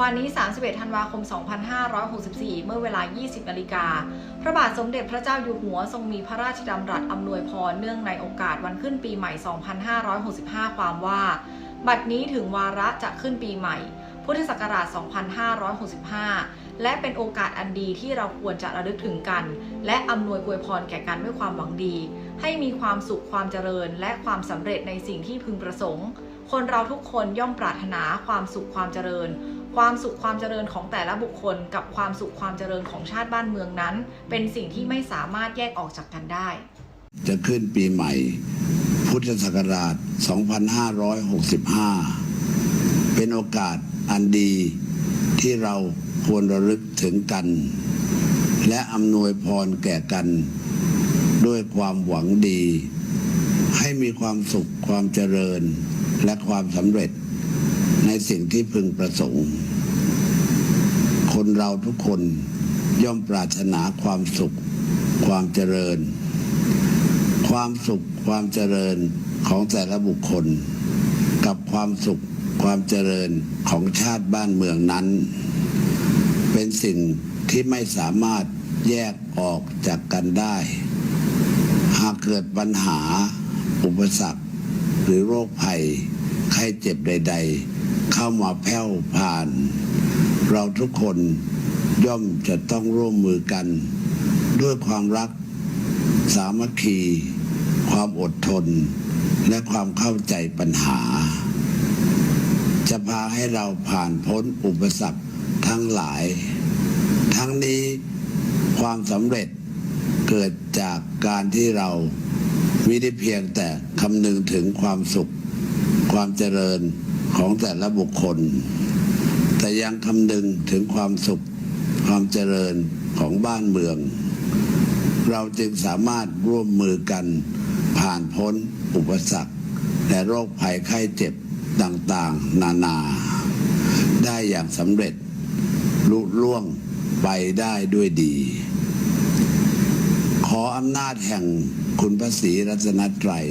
วันนี้ 31 ธันวาคม 2564 เมื่อเวลา 20นาฬิกา พระบาทสมเด็จพระเจ้าอยู่หัวทรงมีพระราชดำรัสอำนวยพรเนื่องในโอกาสวันขึ้นปีใหม่ 2565 ความว่า บัดนี้ถึงวาระจะขึ้นปีใหม่ พุทธศักราช 2565 และเป็นโอกาสอันดีที่เราควรจะระลึกถึงกัน และอำนวยอวยพรแก่กันด้วยความหวังดี ให้มีความสุขความเจริญ และความสำเร็จในสิ่งที่พึงประสงค์ คนเราทุกคนย่อมปรารถนาความสุขความเจริญ ความสุขความเจริญของแต่ละบุคคล กับความสุขความเจริญของชาติบ้านเมืองนั้น เป็นสิ่งที่ไม่สามารถแยกออกจากกันได้ จะขึ้นปีใหม่ พุทธศักราช 2565 เป็นโอกาส อันดีที่เราควรระลึกถึงกัน และอำนวยพรแก่กัน ด้วยความหวังดี ให้มีความสุขความเจริญและความสำเร็จในสิ่งที่พึงประสงค์ คนเราทุกคนย่อมปรารถนาความสุข ความเจริญ ความสุขความเจริญของแต่ละบุคคล กับความสุข ความเจริญของชาติบ้านเมืองนั้น เป็นสิ่งที่ไม่สามารถแยกออกจากกันได้ หากเกิดปัญหา อุปสรรค หรือโรคภัยไข้เจ็บใด ๆ เข้ามาแผ่วผ่าน เราทุกคนย่อมจะต้องร่วมมือกัน ด้วยความรัก สามัคคี ความอดทน และความเข้าใจปัญหา จะพาให้เราผ่านพ้นอุปสรรคทั้งหลาย ทั้งนี้ความสำเร็จเกิดจากการที่เราไม่ได้เพียงแต่คำนึงถึงความสุข ความเจริญของแต่ละบุคคล แต่ยังคำนึงถึงความสุข ความเจริญของบ้านเมือง เราจึงสามารถร่วมมือกันผ่านพ้นอุปสรรคและโรคภัยไข้เจ็บ ต่างๆ นานา ได้อย่างสำเร็จลุล่วงไปได้ด้วยดี ขออำนาจแห่งคุณพระศรีรัตนตรัย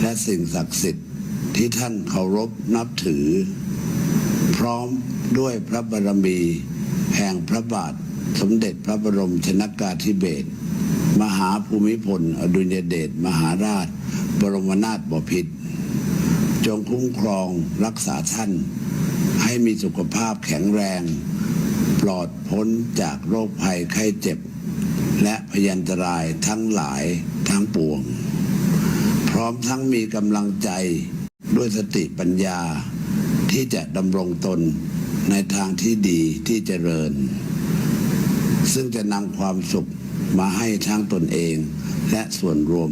และสิ่งศักดิ์สิทธิ์ที่ท่านเคารพนับถือ พร้อมด้วยพระบารมี แห่งพระบาทสมเด็จพระบรมชนากาธิเบศรมหาภูมิพล อดุลยเดชมหาราช บรมนาถบพิตร จงคุ้มครองรักษาท่าน ให้มีสุขภาพแข็งแรง ปลอดพ้นจากโรคภัยไข้เจ็บ และพยันตรายทั้งหลายทั้งปวง พร้อมทั้งมีกำลังใจด้วยสติปัญญาที่จะดำรงตนในทางที่ดีที่เจริญ ซึ่งจะนำความสุขมาให้ทั้งตนเองและส่วนรวม